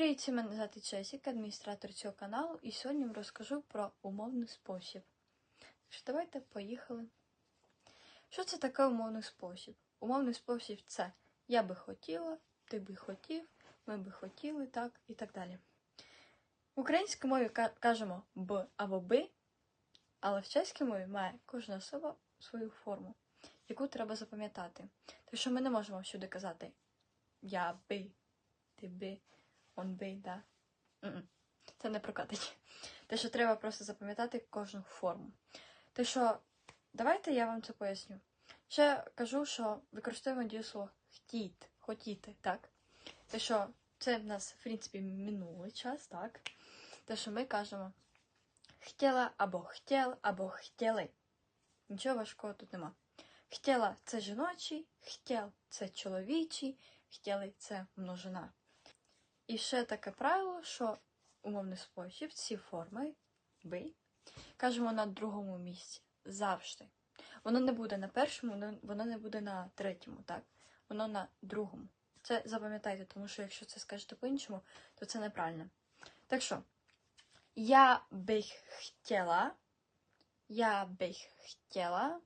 Привіт, мене звати Чесіка, адміністратор цього каналу, і сьогодні вам розкажу про умовний спосіб. Що давайте поїхали. Що це таке умовний спосіб? Умовний спосіб це я би хотіла, ти би хотів, ми би хотіли, так і так далі. В українській мові кажемо б або би, але в чеській мові має кожна особа свою форму, яку треба запам'ятати. Так що ми не можемо всюди казати я би, ти би, он би, да. Це не прокатить. Те, що треба просто запам'ятати кожну форму. Те, що давайте я вам це поясню. Ще кажу, що використовуємо дієслово хотіть, хотіти, так? Те, що це в нас, в принципі, минулий час, так? Те, що ми кажемо хотіла або хотіл, або хотіли. Нічого важкого тут нема. Хотіла це жіночий, хотіл це чоловічий, хотіли це множина. І ще таке правило, що умовний спосіб, ці форми би, кажемо на другому місці. Завжди. Воно не буде на першому, воно- не буде на третьому, так? Воно на другому. Це запам'ятайте, тому що якщо це скажете по-іншому, то це неправильно. Так що, я би хотіла, я би хотіла,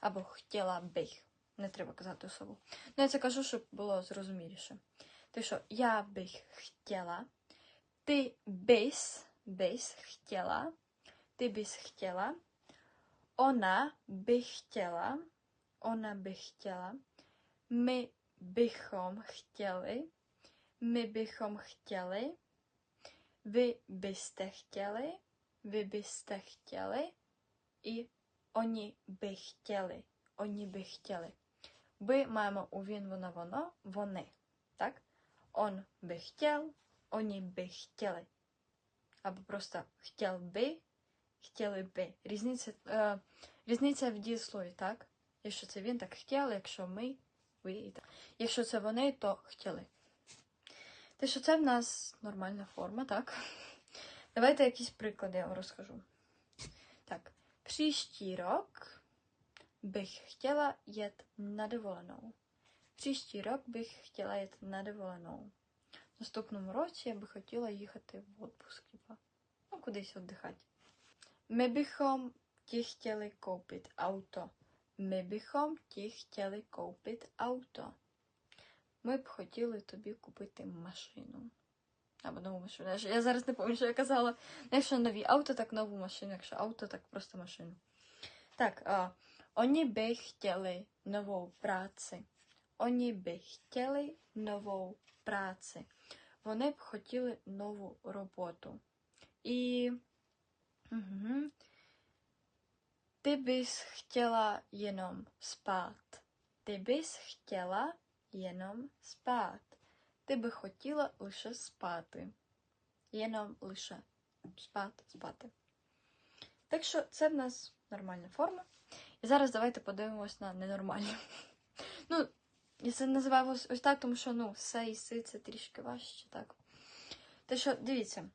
або хотіла би. Не треба казати особу. Ну, я це кажу, щоб було зрозуміліше. Ти що, я би хотіла, ти бись, бись хотіла, ти бись хотіла, вона би хотіла, вона би хотіла, ми bychom chtěli, my bychom chtěli, vy byste chtěli, vy byste chtěli і oni by chtěli, oni by chtěli. Би маємо у він, вона, воно, вони. Так? Он би хотів, они би хотіли. Або просто хотів би, хотіли би. Різниця, е, різниця в дієслові, так? Якщо це він, так хотіли, якщо ми, ви і так. Якщо це вони, то хотіли. Те, що це в нас нормальна форма, так? Давайте якісь приклади я вам розкажу. Так, příští rok bych chtěla jet na dovolenou. Příští rok bych chtěla jet na dovolenou. В наступному році я би хотіла їхати в типа, ну, кудись віддихати. Ми bychom ti chtěli koupit auto. Ми bychom ti chtěli koupit auto. Ми б хотіли тобі купити машину. Або нову машину. Я зараз не пам'ятаю, що я казала. Якщо нові авто, так нову машину. Якщо авто, так просто машину. Так, а, Oni by chtěli novou práci. Oni by chtěli нову práci. Вони б хотіли нову роботу. І угу. ти бys chtěla jenom spát. Ти бys chtěla jenom spát. Ти би хотіла лише спати. Єном лише спати, спати. Так що це в нас нормальна форма. І зараз давайте подивимось на ненормальну. Ну, я це називаю ось, ось так, тому що ну, все і си це трішки важче, так. Те, що, дивіться,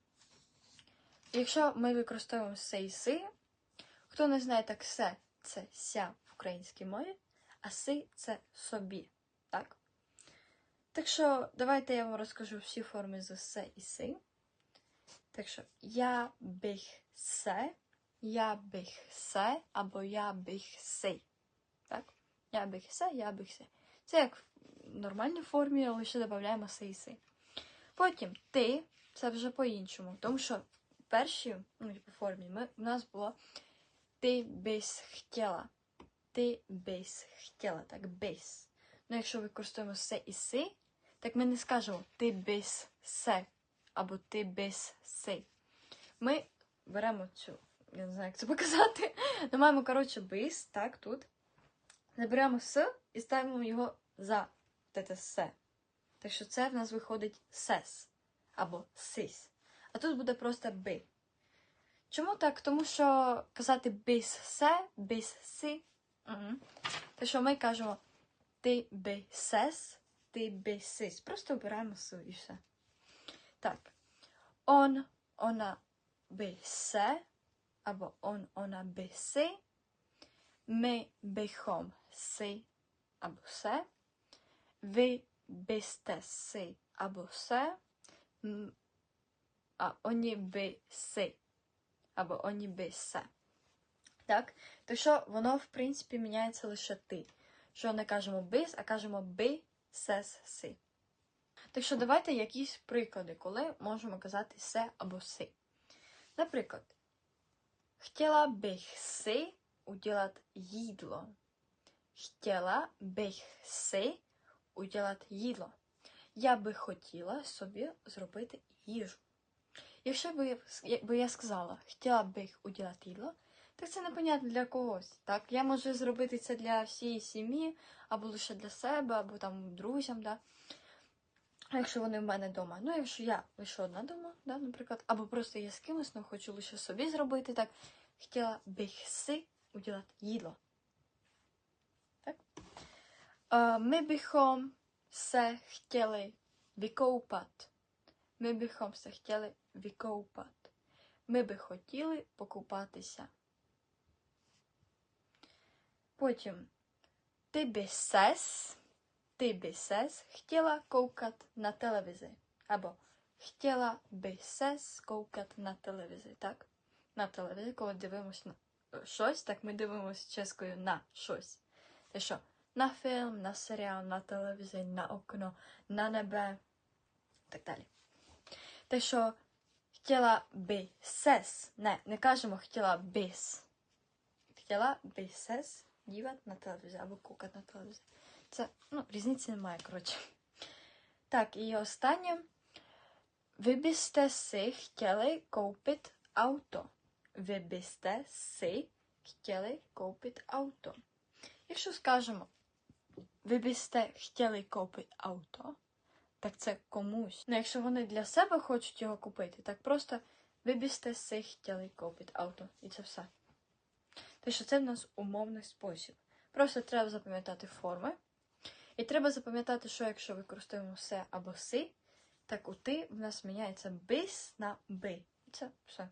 якщо ми використовуємо се і си, хто не знає, так се це ся в українській мові, а си це собі, так? Так що давайте я вам розкажу всі форми за се і си. Так що я бих се, я бих се або я бих си. Так? Я бих се, я бих се. Це як в нормальній формі, але ще додаємо і. Потім ти це вже по-іншому. Тому що в першій ну, типу, формі ми, у нас було ти бись хотіла. Ти бись хотіла, так бись. Ну, якщо використовуємо се і си, так ми не скажемо ти бись се або ти бись си. Ми беремо цю, я не знаю, як це показати. Ми маємо, коротше, бис, так, тут. Заберемо с і ставимо його за те се. Так що це в нас виходить сес або сис. А тут буде просто би. Чому так? Тому що казати бис се, бис си. Угу. Так що ми кажемо ти би сес, ти би сис. Просто обираємо с і все. Так. Он, вона би се, або он, вона би си. Ми bychom si або се. Ви byste si або м, а оні би си. Або оні би се. Так? То що воно, в принципі, міняється лише ти. Що не кажемо бис, а кажемо би, сес, си. Так що давайте якісь приклади, коли можемо казати се або си. Наприклад, хотіла bych si udělat jídlo. Хотіла bych si udělat jídlo. Я би хотіла собі зробити їжу. Якщо б якби я сказала, хотіла bych udělat їдло, так це непонятно для когось. Так, я можу зробити це для всієї сім'ї, або лише для себе, або там друзям, да. Якщо вони в мене вдома. Ну, якщо я лише одна вдома, да, наприклад, або просто я з кимось, ну хочу лише собі зробити, так, хотіла bych si udělat їдло. Так? А, Ми bychom se chtěli vykoupat. Ми bychom se chtěli vykoupat. Ми би хотіли покупатися. Потім ти би сес, ти би сес хотіла коукати на телевізі. Або хотіла би сес коукати на телевізі, так? На телевізі, коли дивимося на щось, так ми дивимося чеською на щось. Те що? На фільм, на серіал, на телевізор, на окно, на небе, так далі. Те, що хотіла би сес, не, не кажемо хотіла бис. Хотіла би сес дівати на телевізор або кукати на телевізор. Це, ну, різниці немає, коротше. Так, і останнє. Ви бісте си хотіли купити авто. Ви бісте си хотіли купити авто. Якщо скажемо, ви бісте хотіли купити авто, так це комусь. Ну, якщо вони для себе хочуть його купити, так просто ви бісте си хотіли купити авто. І це все. Так що це в нас умовний спосіб. Просто треба запам'ятати форми. І треба запам'ятати, що якщо використовуємо се або си, так у ти в нас міняється бис на би. І це все.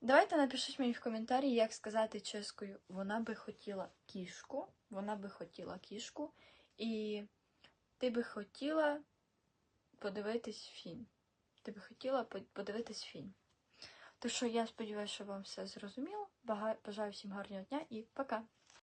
Давайте напишіть мені в коментарі, як сказати чеською вона би хотіла кішку, вона би хотіла кішку, і ти би хотіла подивитись фільм. Ти би хотіла подивитись фільм. Що я сподіваюся, що вам все зрозуміло. Бажаю всім гарного дня і пока!